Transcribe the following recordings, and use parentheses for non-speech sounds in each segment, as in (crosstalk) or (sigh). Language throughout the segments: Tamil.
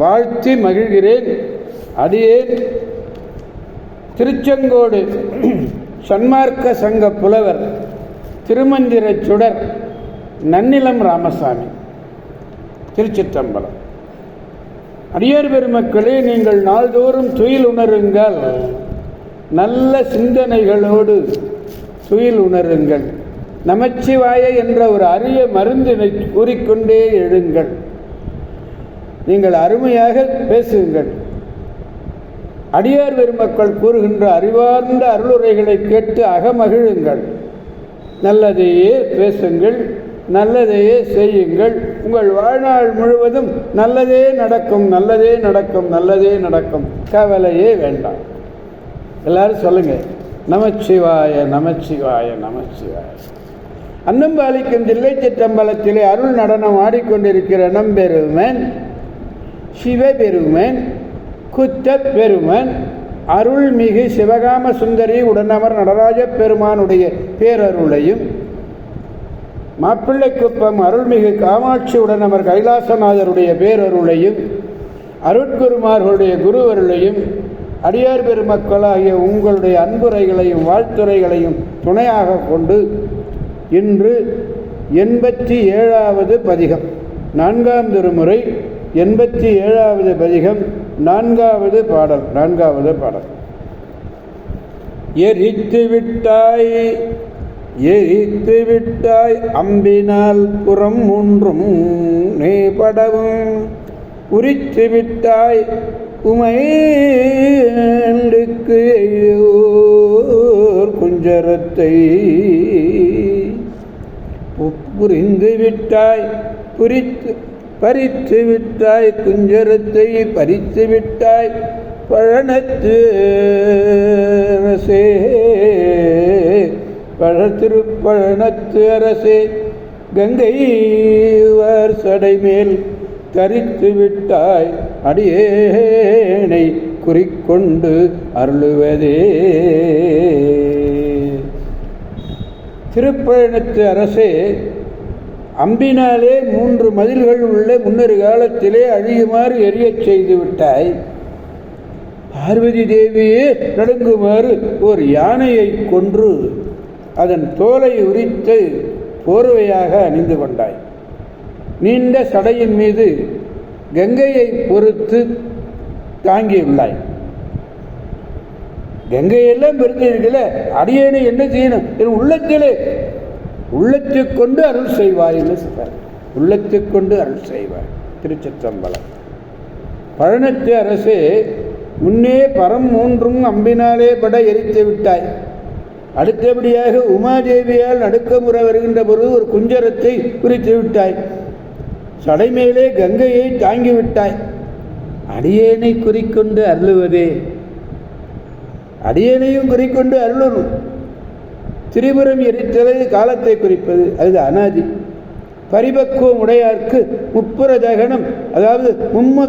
வாழ்த்தி மகிழ்கிறேன். அடியேன். திருச்செங்கோடு (clears throat) சன்மார்க்க சங்க புலவர் திருமந்திர சுடர் நன்னிலம் ராமசாமி திருச்சிற்றம்பலம். அடியார் பெருமக்களே நீங்கள் நாள்தோறும் துயில் உணருங்கள். நல்ல சிந்தனைகளோடு துயில் உணருங்கள். நமச்சிவாய என்ற ஒரு அரிய மருந்தினை கூறிக்கொண்டே எழுங்கள். நீங்கள் அருமையாக பேசுங்கள். அடியார் பெருமக்கள் கூறுகின்ற அறிவார்ந்த அருளுரைகளை கேட்டு அகமகிழுங்கள். நல்லதையே பேசுங்கள் நல்லதையே செய்யுங்கள். உங்கள் வாழ்நாள் முழுவதும் நல்லதே நடக்கும் நல்லதே நடக்கும் நல்லதே நடக்கும். கவலையே வேண்டாம். எல்லாரும் சொல்லுங்க. நமச்சிவாய நமச்சிவாய நமச்சிவாய. அன்னம்பாலிக்கும் தில்லை சிற்றம்பலத்திலே அருள் நடனம் ஆடிக்கொண்டிருக்கிற நம்பெருமன் சிவபெருமன் குத்த பெருமன் அருள்மிகு சிவகாம சுந்தரி உடனமர் நடராஜ பெருமானுடைய பேரருளையும் மாப்பிள்ளைக்குப்பம் அருள்மிகு காமாட்சி உடனமர் கைலாசநாதருடைய பேரருளையும் அருட்குருமார்களுடைய குருவருளையும் அடியார் பெருமக்களாகிய உங்களுடைய அன்புரைகளையும் வாழ்த்துறைகளையும் துணையாக கொண்டு இன்று எண்பத்தி ஏழாவது பதிகம். நான்காம் திருமுறை எண்பத்தி ஏழாவது பதிகம் நான்காவது பாடல் நான்காவது பாடல். எரித்து விட்டாய் எரித்து விட்டாய் அம்பினால் புறம் ஒன்றும் நீ படவும். உரித்து விட்டாய் உமைக்கு குஞ்சரத்தை. புரிந்து விட்டாய் புரித்து பறித்து விட்டாய் குஞ்சரத்தை பறித்து விட்டாய் பழனத்து அரசே. பழத்திருப்பழனத்து அரசே கங்கை சடைமேல் தரித்து விட்டாய் அடியேனை குறிக்கொண்டு அருளுவதே. திருப்பழனத்து அரசே அம்பினாலே மூன்று மதில்கள் உள்ள முன்னொரு காலத்திலே அழியுமாறு எரியச் செய்து விட்டாய். பார்வதி தேவியே நடுங்குமாறு ஒரு யானையை கொன்று அதன் தோலை உரித்து போர்வையாக அணிந்து கொண்டாய். நீண்ட சடையின் மீது கங்கையை பொறுத்து தாங்கியுள்ளாய். கங்கையெல்லாம் பெருந்திருக்கல அடியேனை என்ன செய்யணும்? என் உள்ளத்திலே உள்ளத்தை கொண்டு அருள் செய்வாய் என்று சொல்றார் உள்ளத்தை கொண்டு அருள் செய்வாய். திருச்சிற்றம்பலம். பழனத்து அரசே முன்னே பரம் மூன்றும் அம்பினாலே பட எரித்து விட்டாய். அடுத்தபடியாக உமாதேவியால் நடுக்கமுறை வருகின்ற பொழுது ஒரு குஞ்சரத்தை குறித்து விட்டாய். சடைமேலே கங்கையை தாங்கிவிட்டாய் அடியேனை குறிக்கொண்டு அருளுவதே. அடியேனையும் குறிக்கொண்டு அருளணும். திரிபுரம் எரித்தலை காலத்தை குறிப்பது அது அனாதி. பரிபக்குவம் உடையார்க்கு முப்புற தகனம் அதாவது மும்ம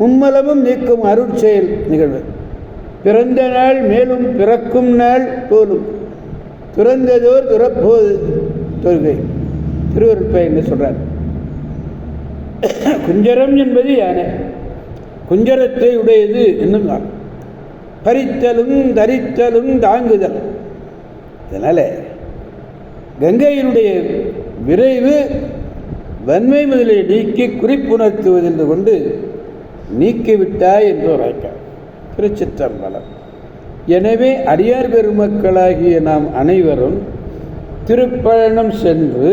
மும்மலமும் நீக்கும் அருட்செயல் நிகழ்வு. பிறந்த நாள் மேலும் பிறக்கும் நாள் தோலும் துறந்ததோர் துறப்போது தொழுகை. திருவருட்பை என்று சொல்கிறார் குஞ்சரம் என்பது யானை. குஞ்சரத்தை உடையது என்னும் பறித்தலும் தரித்தலும் தாங்குதல். அதனால் கங்கையினுடைய விரைவு வன்மை முதலை நீக்கி குறிப்புணர்த்துவதென்று கொண்டு நீக்கிவிட்டாய் என்று உரைக்க திருச்சிற்றம்பலம். எனவே அடியார் பெருமக்களாகிய நாம் அனைவரும் திருப்பழனம் சென்று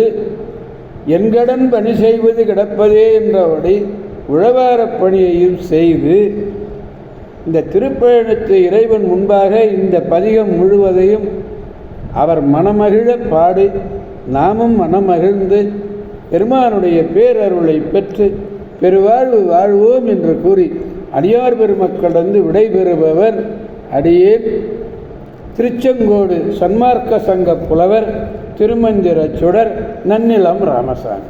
என்கடன் பணி செய்வது கிடப்பதே என்றபடி உழவாரப் பணியையும் செய்து இந்த திருப்பயணத்து இறைவன் முன்பாக இந்த பதிகம் முழுவதையும் அவர் மனமகிழ பாடி நாமும் மனமகிழ்ந்து பெருமானுடைய பேரருளை பெற்று பெருவாழ்வு வாழ்வோம் என்று கூறி அடியார் பெருமக்களிடந்து விடைபெறுபவர் அடியேன். திருச்செங்கோடு சன்மார்க்க சங்க புலவர் திருமந்திர சுடர் நன்னிலம் ராமசாமி.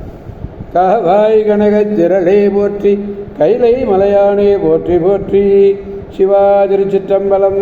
காவாய் கனகத் திரளே போற்றி கைலை மலையானே போற்றி போற்றி சிவா திருச்சிற்றம்பலம்